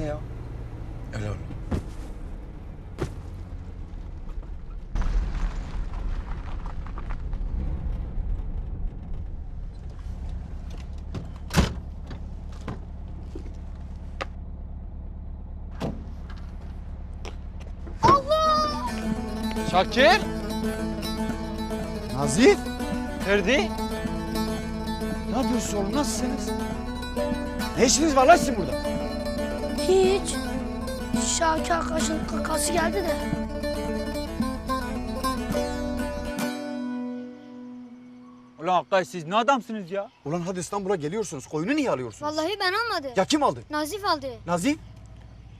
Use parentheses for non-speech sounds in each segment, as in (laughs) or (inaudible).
Ne ya? Öyle öyle. Şakir. Nazif. Ferdi. Ne yapıyorsunuz oğlum? Nasılsınız? Ne işiniz var lan sizin burada? Hiç. Şakir arkadaşın kakası geldi de. Ulan Hakkari siz ne adamsınız ya? Ulan hadi İstanbul'a geliyorsunuz. Koyunu niye alıyorsunuz? Vallahi ben almadım. Ya kim aldı? Nazif aldı. Nazif.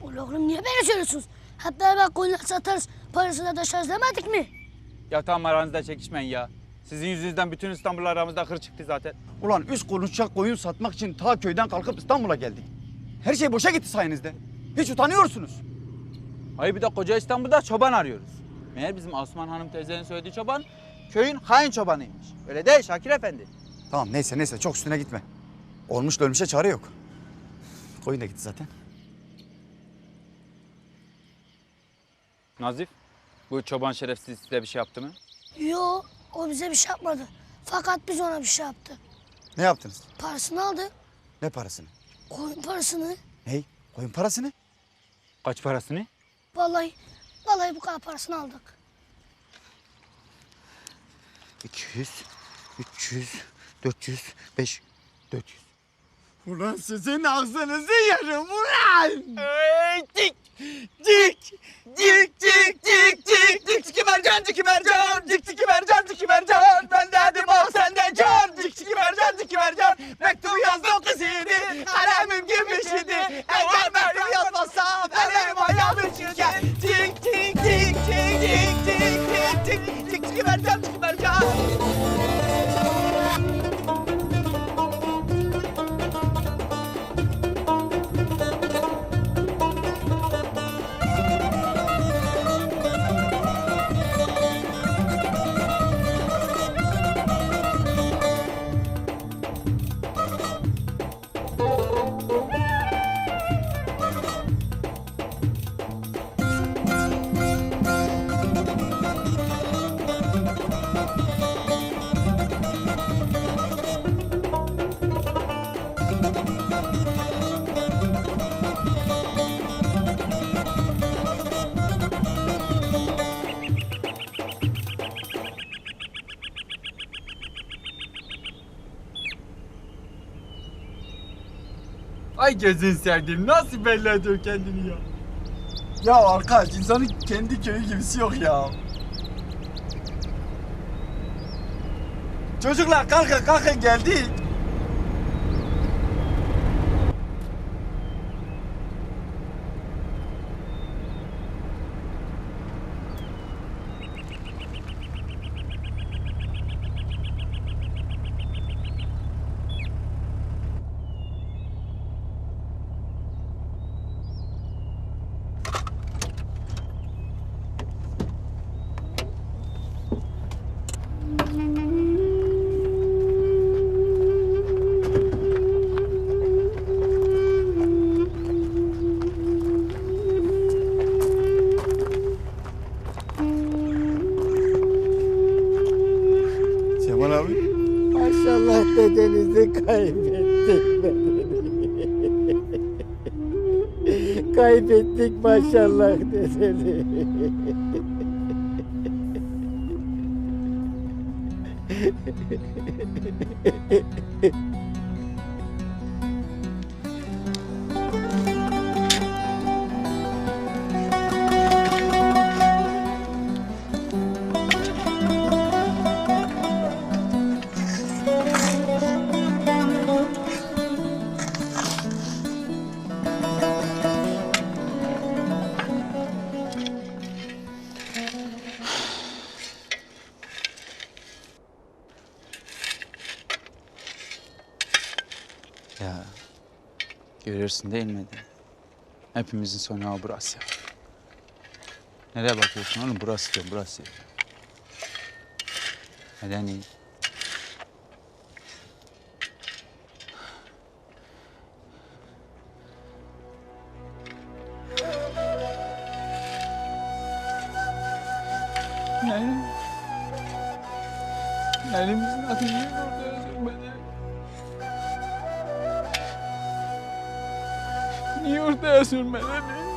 Ulan oğlum niye böyle söylüyorsunuz? Hep beraber koyunlar satarız, parasını da taşırız demedik mi? Ya tamam aranızda çekişmeyin ya. Sizin yüzünüzden bütün İstanbul aramızda kır çıktı zaten. Ulan üst konuşacak koyun satmak için ta köyden kalkıp İstanbul'a geldik. Her şey boşa gitti sayenizde. Hiç utanıyorsunuz. Hayır bir de koca İstanbul'da çoban arıyoruz. Meğer bizim Osman Hanım teyzenin söylediği çoban köyün hain çobanıymış. Öyle değil Şakir Efendi. Tamam neyse neyse çok üstüne gitme. Olmuş ölmüşe çare yok. Koyun da gitti zaten. Nazif, bu çoban şerefsiz size bir şey yaptı mı? Yo, o bize bir şey yapmadı. Fakat biz ona bir şey yaptı. Ne yaptınız? Parasını aldı, Ne parasını? Koyun parasını. Hey koyun parasını? Kaç parasını? Vallahi, vallahi bu kadar parasını aldık. 200, 300, 400, 5, 400. Ulan sizin ağzınızı yerim ulan! Dik! Dik! Dik dik dik dik Ay gözün sevdiğim nasıl belli ediyor kendini ya? Ya arkadaş insanın kendi köyü gibisi yok ya. Çocuklar kalkın kalkın geldik. ettik maşallah (laughs) dedi. (laughs) Ya görüyorsun değil mi? Hepimizin sonu burası ya. Nereye bakıyorsun oğlum? Burası diyorum burası. Neden iyi? Benim... Elimizin adı niye orada desde un.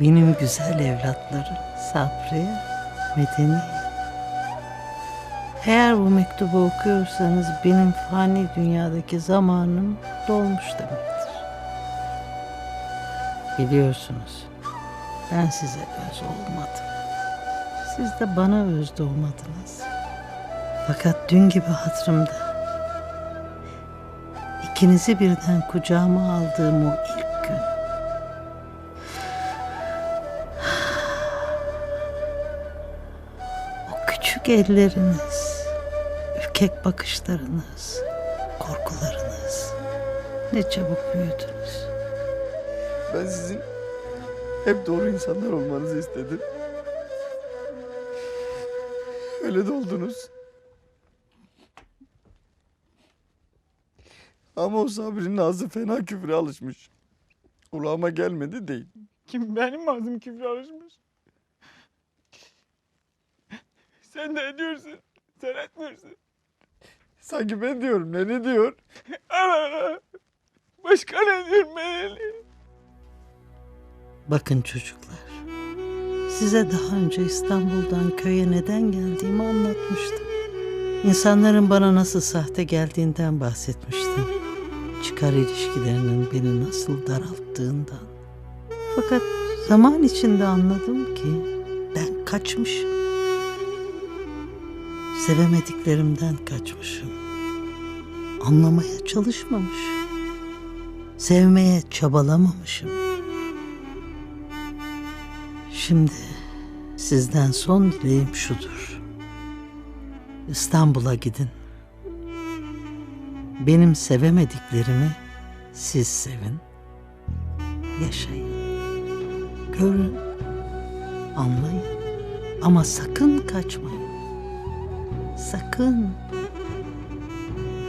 Benim güzel evlatlarım Sabri, Medeni. Eğer bu mektubu okuyorsanız benim fani dünyadaki zamanım dolmuş demektir. Biliyorsunuz ben size öz olmadım. Siz de bana öz doğmadınız. Fakat dün gibi hatırımda ikinizi birden kucağıma aldığım o ilk küçük elleriniz, ürkek bakışlarınız, korkularınız ne çabuk büyüdünüz. Ben sizin hep doğru insanlar olmanızı istedim. Öyle de oldunuz. Ama o Sabri'nin ağzı fena küfre alışmış. Kulağıma gelmedi değil. Kim benim ağzım küfre alışmış? Sen de ediyorsun. Sen etmiyorsun. Sanki ben diyorum ne ne diyor? (laughs) Ana! Başka ne diyorum ben? Bakın çocuklar, size daha önce İstanbul'dan köye neden geldiğimi anlatmıştım. İnsanların bana nasıl sahte geldiğinden bahsetmiştim. Çıkar ilişkilerinin beni nasıl daralttığından. Fakat zaman içinde anladım ki ben kaçmışım. Sevemediklerimden kaçmışım. Anlamaya çalışmamışım. Sevmeye çabalamamışım. Şimdi sizden son dileğim şudur. İstanbul'a gidin. Benim sevemediklerimi siz sevin. Yaşayın. Görün. Anlayın. Ama sakın kaçmayın. Sakın.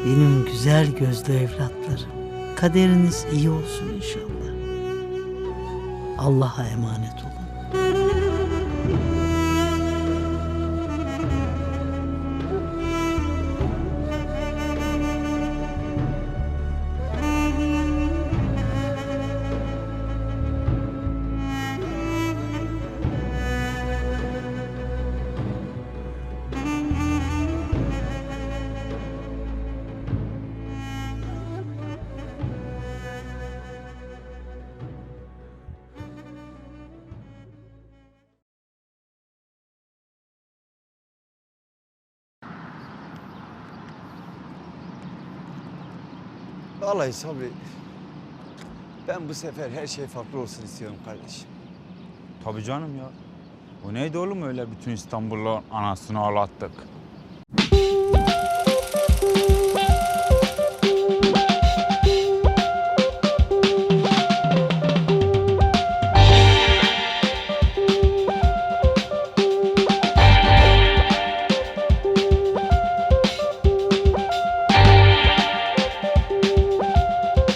Benim güzel gözlü evlatlarım. Kaderiniz iyi olsun inşallah. Allah'a emanet olun. Vallahi Sabri. Ben bu sefer her şey farklı olsun istiyorum kardeşim. Tabii canım ya. O neydi oğlum öyle bütün İstanbul'un anasını ağlattık.